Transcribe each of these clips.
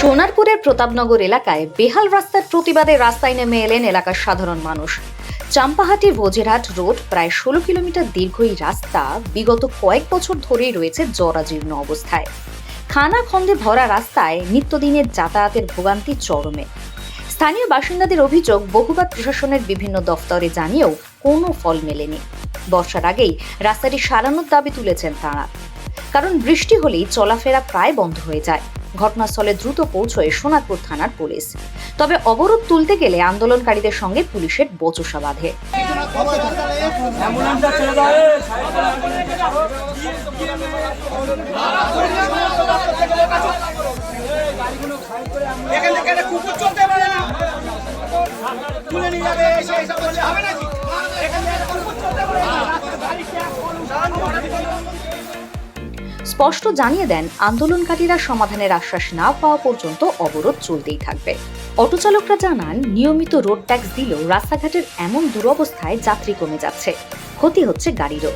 সোনারপুরের প্রতাপনগর এলাকায় বেহাল রাস্তার প্রতিবাদে রাস্তায় নেমে এলেন এলাকার সাধারণ মানুষ। চাম্পাহাটি ভোজেরহাট রোড প্রায় ষোলো কিলোমিটার দীর্ঘ এই রাস্তা বিগত কয়েক বছর ধরেই রয়েছে জরাজীর্ণ অবস্থায়। খানা খন্দে ভরা রাস্তায় নিত্যদিনের যাতায়াতের ভোগান্তি চরমে। স্থানীয় বাসিন্দাদের অভিযোগ, বহুবার প্রশাসনের বিভিন্ন দফতরে জানিয়েও কোনো ফল মেলেনি। বর্ষার আগেই রাস্তাটি সারানোর দাবি তুলেছেন তাঁরা। কারণ বৃষ্টি হলেই চলাফেরা প্রায় বন্ধ হয়ে যায়। ঘটনাস্থলে দ্রুত পৌঁছয় সোনারপুর থানার পুলিশ। তবে অবরোধ তুলতে গেলে আন্দোলনকারীদের সঙ্গে পুলিশের বচসা বাঁধে। কুকুর চলতে পারে না। তুলে নিয়ে যাবে সেই সব হবে নাকি? স্পষ্ট জানিয়ে দেন, আন্দোলনকারীরা সমাধানের আশ্বাস না পাওয়া পর্যন্ত অবরোধ চলতেই থাকবে। অটো চালকরা জানান, নিয়মিত রোড ট্যাক্স দিলেও রাস্তাঘাটের এমন দুরবস্থায় যাত্রী কমে যাচ্ছে। ক্ষতি হচ্ছে গাড়িরও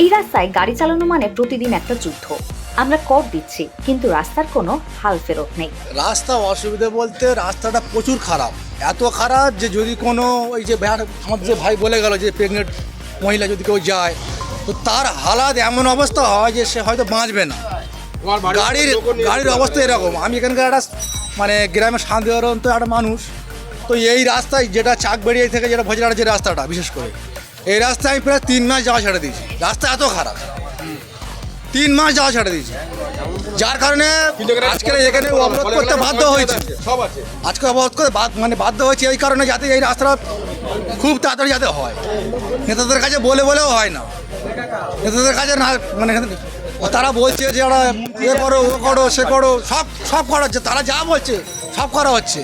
এই রাস্তায় গাড়ি চালানো মানে প্রতিদিন একটা যুদ্ধ। আমরা কর দিচ্ছি, কিন্তু রাস্তার কোনো হাল ফেরত নেই। রাস্তা অসুবিধা বলতে রাস্তাটা প্রচুর খারাপ। এত খারাপ যে যদি কোনো ওই যে ভাই আমাদের যে ভাই বলে গেল যে প্রেগনেন্ট মহিলা যদি কেউ যায় তো তার হালাত এমন অবস্থা হয় যে সে হয়তো বাঁচবে না। গাড়ির গাড়ির অবস্থা এরকম। আমি এখানকার একটা মানে গ্রামের শান্তিবরণ তো একটা মানুষ। তো এই রাস্তায় যেটা চাক বেরিয়ে থেকে যেটা ভোজরাটের যে রাস্তাটা বিশেষ করে। এই রাস্তায় আমি প্রায় তিন মাস যাওয়া ছেড়ে দিয়েছি। রাস্তা এত খারাপ। তিন মাস যাওয়া ছেড়ে দিয়েছি। যার কারণে আজকে এখানে অবরোধ করতে বাধ্য হয়েছে। আজকে অবরোধ করে মানে বাধ্য হয়েছে এই কারণে যাতে এই রাস্তাটা খুব তাড়াতাড়ি যাতে হয়। নেতাদের কাছে বলে বলেও হয় না। নেতাদের কাছে না মানে তারা বলছে যে ওরা এ করো ও করো সে করো সব সব করা হচ্ছে। তারা যা বলছে সব করা হচ্ছে।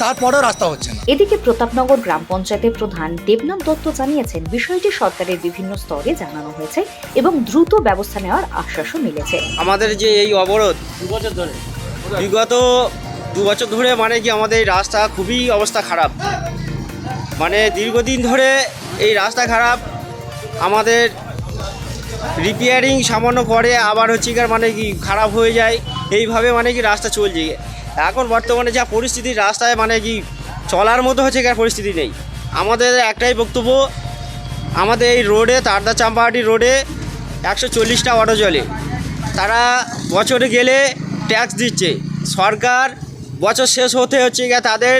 তারপরেও রাস্তা হচ্ছে না। এদিকে প্রতাপনগর গ্রাম পঞ্চায়েতের প্রধান দেবনাথ দত্ত জানিয়েছেন বিষয়টি সরকারের বিভিন্ন স্তরে জানানো হয়েছে এবং দ্রুত ব্যবস্থা নেওয়ার আশ্বাসও মিলেছে। আমাদের যে এই অবরোধ বিগত দু বছর ধরে মানে কি আমাদের এই রাস্তা খুবই অবস্থা খারাপ। মানে দীর্ঘদিন ধরে এই রাস্তা খারাপ। আমাদের রিপেয়ারিং সামান্য করে আবার হচ্ছে কি মানে কি খারাপ হয়ে যায়। এইভাবে মানে কি রাস্তা চলছে। এখন বর্তমানে যা পরিস্থিতি, রাস্তায় মানে কি চলার মতো হচ্ছে কি পরিস্থিতি নেই। আমাদের একটাই বক্তব্য, আমাদের এই রোডে, তারদা চাম্পাহাটি রোডে একশো চল্লিশটা অটো চলে। তারা বছরে গেলে ট্যাক্স দিচ্ছে। সরকার বছর শেষ হতে হচ্ছে গিয়ে তাদের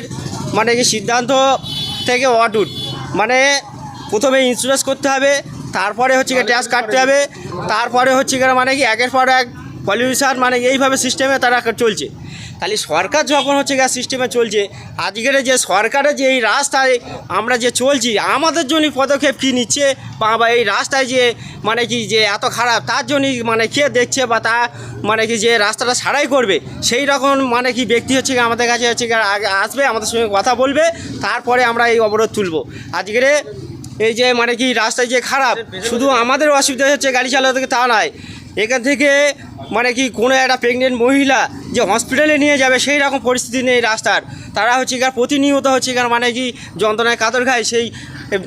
মানে কি সিদ্ধান্ত থেকে অটুট। মানে প্রথমে ইন্স্যুরেন্স করতে হবে তারপরে হচ্ছে গিয়ে ট্যাক্স কাটতে হবে। তারপরে হচ্ছে গিয়ে মানে কি, একের পর এক পলিউশন মানে এইভাবে সিস্টেমে তারা চলছে। তাহলে সরকার যখন হচ্ছে গ্যাস সিস্টেমে চলছে, আজকের যে সরকারের যে এই রাস্তায় আমরা যে চলছি, আমাদের জন্য পদক্ষেপ কী নিচ্ছে? বা এই রাস্তায় যে মানে কি, যে এত খারাপ, তার জন্যই মানে কে দেখছে বা তা মানে কি, যে রাস্তাটা সারাই করবে? সেই রকম মানে কি ব্যক্তি হচ্ছে গিয়ে আমাদের কাছে হচ্ছে গিয়ে আসবে, আমাদের সঙ্গে কথা বলবে, তারপরে আমরা এই অবরোধ তুলব। আজকের এই যে মানে কি, রাস্তায় যে খারাপ, শুধু আমাদের অসুবিধা হচ্ছে গাড়ি চালাতে তা নয়। এখান থেকে মানে কি, কোনো একটা প্রেগনেন্ট মহিলা যে হসপিটালে নিয়ে যাবে, সেই রকম পরিস্থিতি নেই রাস্তার। তারা হচ্ছে গিয়ে প্রতিনিয়ত হচ্ছে গিয়ে মানে কি, যন্ত্রণায় কাতর খায়, সেই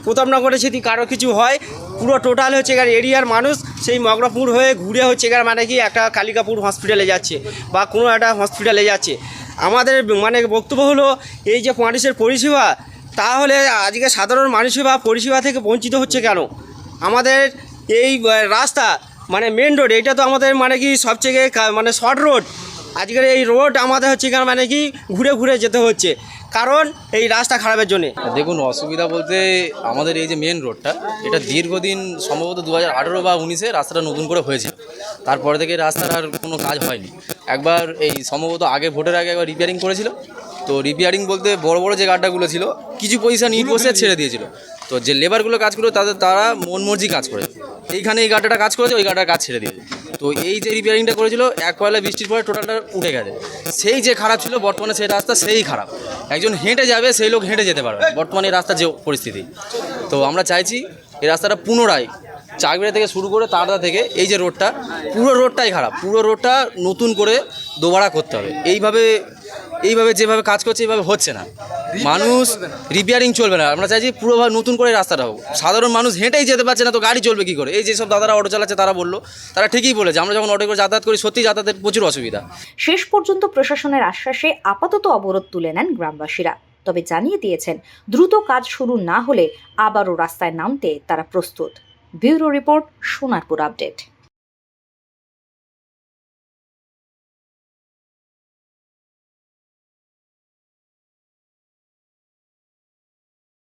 প্রতাপনগরে যদি কারও কিছু হয়, পুরো টোটাল হচ্ছে গিয়ে এরিয়ার মানুষ সেই মগরাপুর হয়ে ঘুরে হচ্ছে গিয়ে মানে কি, একটা কালিকাপুর হসপিটালে যাচ্ছে বা কোনো একটা হসপিটালে যাচ্ছে। আমাদের মানে বক্তব্য হলো, এই যে মানুষের পরিষেবা তাহলে আজকে সাধারণ মানুষেরা পরিষেবা থেকে বঞ্চিত হচ্ছে কেন? আমাদের এই রাস্তা মানে মেন রোড এটা তো আমাদের মানে কি সবথেকে মানে শর্ট রোড আজকের এই রোড আমাদের হচ্ছে কেন মানে কি ঘুরে ঘুরে যেতে হচ্ছে। কারণ এই রাস্তা খারাপের জন্যে। দেখুন, অসুবিধা বলতে আমাদের এই যে মেন রোডটা এটা দীর্ঘদিন সম্ভবত দু হাজার আঠেরো বা উনিশে রাস্তাটা নতুন করে হয়েছে। তারপরে থেকে রাস্তার আর কোনো কাজ হয়নি। একবার এই সম্ভবত আগে ভোটের আগে একবার রিপেয়ারিং করেছিল। তো রিপেয়ারিং বলতে বড় বড় যে গাড্ডাগুলো ছিল কিছু পয়সা ইট বসে ছেড়ে দিয়েছিল। তো যে লেবারগুলো কাজ করে তাদের তারা মন মর্জি কাজ করে। এইখানে এই গাড্ডাটা কাজ করেছে ওই গাড্ডার কাজ ছেড়ে দিয়েছে। তো এই যে রিপেয়ারিংটা করেছিল এক পয়লা বৃষ্টির পরে টোটালটা উঠে গেছে। সেই যে খারাপ ছিল বর্তমানে সেই রাস্তা সেই খারাপ। একজন হেঁটে যাবে সেই লোক হেঁটে যেতে পারবে বর্তমানে এই রাস্তার যে পরিস্থিতি। তো আমরা চাইছি এই রাস্তাটা পুনরায় চাকরিয়া থেকে শুরু করে তারদা থেকে এই যে রোডটা পুরো রোডটাই খারাপ। পুরো রোডটা নতুন করে দোবারা করতে হবে। এইভাবে এইভাবে যেভাবে কাজ করছে এইভাবে হচ্ছে না। মানুষ রিপেয়ারিং চলবে না। আমরা চাইছি পুরোভাবে নতুন করে রাস্তাটা হোক। সাধারণ মানুষ হেঁটেই যেতে পারছে না তো গাড়ি চলবে কি করে? এই যেসব দাদারা অটো চালাচ্ছে তারা বলল তারা ঠিকই বলেছে। আমরা যখন অটো করে যাতায়াত করি সত্যি যাতায়াতের প্রচুর অসুবিধা। শেষ পর্যন্ত প্রশাসনের আশ্বাসে আপাতত অবরোধ তুলে নেন গ্রামবাসীরা। তবে জানিয়ে দিয়েছেন দ্রুত কাজ শুরু না হলে আবারও রাস্তায় নামতে তারা প্রস্তুত। Bureau report Sonarpur update.